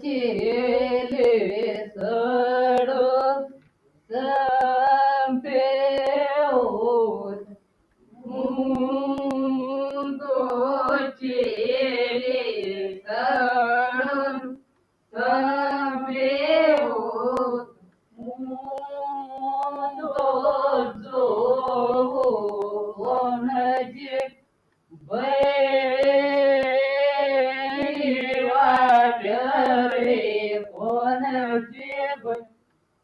ચેલે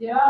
Yeah.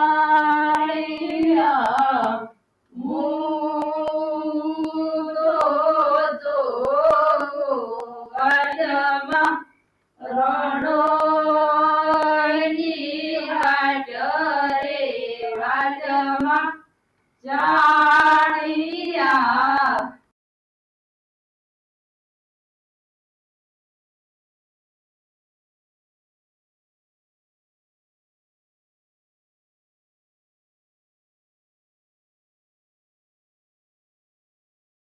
Yeah.